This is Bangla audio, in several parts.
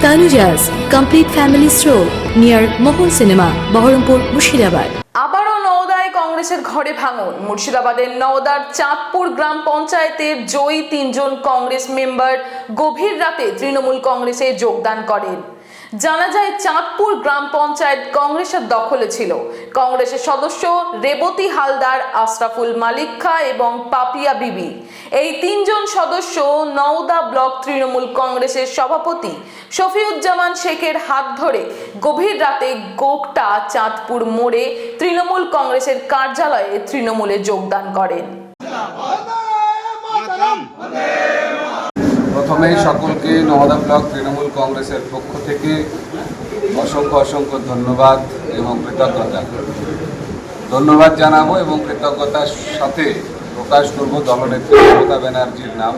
Tanujas complete Family Stroll near Mohan Cinema, Baharampur Mushirabad. আবারও নওদায় কংগ্রেসের ঘরে ভাঙন মুর্শিদাবাদের নওদার চাঁদপুর গ্রাম পঞ্চায়েতের জয়ী তিনজন কংগ্রেস মেম্বার গভীর রাতে তৃণমূল কংগ্রেসে যোগদান করেন জানা যায় চাঁদপুর গ্রাম পঞ্চায়েত কংগ্রেসের দখলে ছিল। কংগ্রেসের সদস্য রেবতী হালদার, আশরাফুল মালিক খা এবং পাপিয়া বিবি। এই তিনজন সদস্য নওদা ব্লক তৃণমূল কংগ্রেসের সভাপতি শফিউজ্জামান শেখের হাত ধরে গভীর রাতে গোকটা চাঁদপুর মোড়ে তৃণমূল কংগ্রেসের কার্যালয়ে তৃণমূলে যোগদান করেন। প্রথমেই সকলকে নওদা ব্লক তৃণমূল কংগ্রেসের পক্ষ থেকে অসংখ্য অসংখ্য ধন্যবাদ এবং কৃতজ্ঞতা। ধন্যবাদ জানাব এবং কৃতজ্ঞতার সাথে প্রকাশ করব দলনেত্রী মমতা ব্যানার্জির নাম,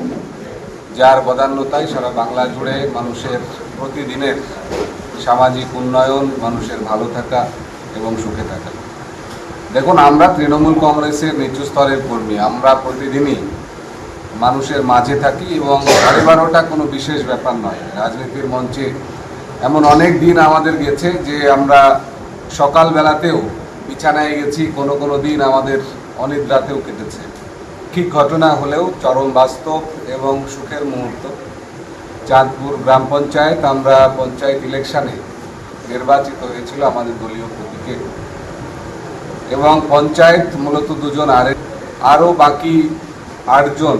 যার বদান্যতায় সারা বাংলা জুড়ে মানুষের প্রতিদিনের সামাজিক উন্নয়ন, মানুষের ভালো থাকা এবং সুখে থাকা। দেখুন, আমরা তৃণমূল কংগ্রেসের নিচু স্তরের কর্মী, আমরা প্রতিদিনই মানুষের মাঝে থাকি এবং সাড়ে বারোটা কোনো বিশেষ ব্যাপার নয়। রাজনীতির মঞ্চে এমন অনেক দিন আমাদের গেছে যে আমরা সকালবেলাতেও বিছানায় গেছি, কোনো কোনো দিন আমাদের অনিদ্রাতেও কেটেছে। ঠিক ঘটনা হলেও চরম বাস্তব এবং সুখের মুহূর্ত। চাঁদপুর গ্রাম পঞ্চায়েত, আমরা পঞ্চায়েত ইলেকশনে নির্বাচিত হয়েছিল আমাদের দলীয় প্রতীকে এবং পঞ্চায়েত মূলত দুজন, আর আরও বাকি আটজন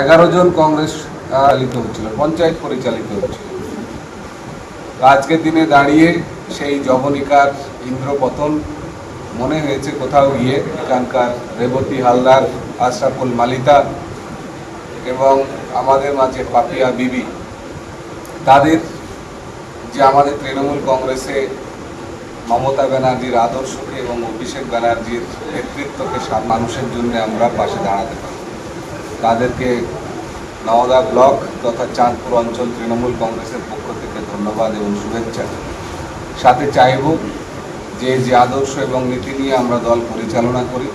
এগারো জন কংগ্রেস চালিত হচ্ছিল, পঞ্চায়েত পরিচালিত হচ্ছিল। আজকের দিনে দাঁড়িয়ে সেই জবনিকার ইন্দ্রপতন, মনে হয়েছে কোথাও গিয়ে, এখানকার রেবতী হালদার, আশরাফুল মালিতা এবং আমাদের মাঝে পাপিয়া বিবি, তাদের যে আমাদের তৃণমূল কংগ্রেসে মমতা ব্যানার্জির আদর্শকে এবং অভিষেক ব্যানার্জির নেতৃত্বকে মানুষের জন্য আমরা পাশে দাঁড়াতে পারি। তাদেরকে নওদা ব্লক তথা চাঁদপুর অঞ্চল তৃণমূল কংগ্রেসের পক্ষ থেকে ধন্যবাদ এবং শুভেচ্ছা। সাথে চাইব যে যে আদর্শ এবং নীতি নিয়ে আমরা দল পরিচালনা করি,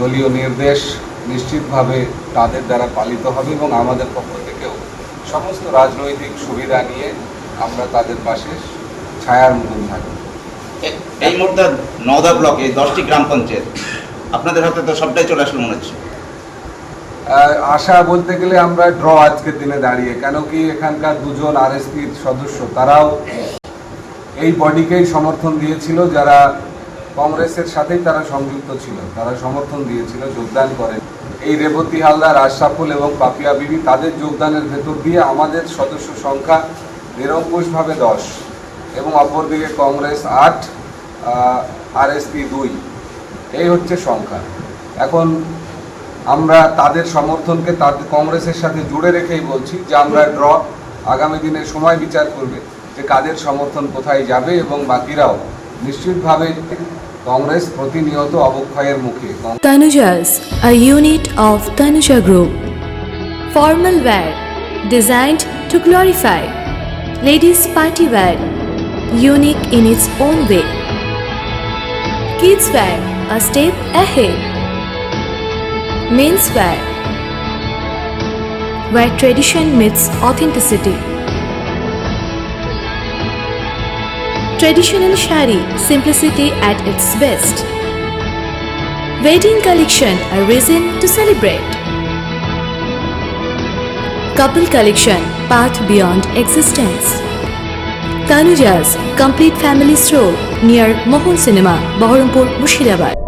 দলীয় নির্দেশ নিশ্চিতভাবে তাদের দ্বারা পালিত হবে এবং আমাদের পক্ষ থেকেও সমস্ত রাজনৈতিক সুবিধা নিয়ে আমরা তাদের পাশে ছায়ার মতন থাকব। এ- এই মুহূর্তে নওদা ব্লকে দশটি গ্রাম পঞ্চায়েত। আপনাদের হাতে তো সবটাই চলে আসলো মনে হচ্ছে। আশা বলতে গেলে আমরা ড্র আজকের দিনে দাঁড়িয়ে, কেন কি এখানকার দুজন আরএসপির সদস্য, তারাও এই বডিকেই সমর্থন দিয়েছিল, যারা কংগ্রেসের সাথেই তারা সংযুক্ত ছিল, তারা সমর্থন দিয়েছিল, যোগদান করেন। এই রেবতী হালদার, আশরাফুল এবং পাপিয়া বিবি, তাদের যোগদানের ভেতর দিয়ে আমাদের সদস্য সংখ্যা নিরঙ্কুশভাবে দশ এবং অপরদিকে কংগ্রেস আট আরএসপি দুই। এই হচ্ছে সংখ্যা। এখন আমরা তাদের সমর্থনকে তাদের কংগ্রেসের সাথে জুড়ে রেখেই বলছি যে আমরা ড্র আগামী দিনে সময় বিচার করবে যে কাদের সমর্থন কোথায় যাবে এবং বাকিরাও নিশ্চিতভাবে কংগ্রেস প্রতিনিয়ত অবক্ষয়ের মুখে। Tanujas unit of Tanuja group formal wear designed to glorify ladies party wear unique in its own way kids wear a step ahead Men's wear, where tradition meets authenticity. Traditional shari, simplicity at its best. Wedding collection, a reason to celebrate. Couple collection, path beyond existence. Tanujas Complete Family Stroll near Mohol Cinema, Baharampur, Mushirabad.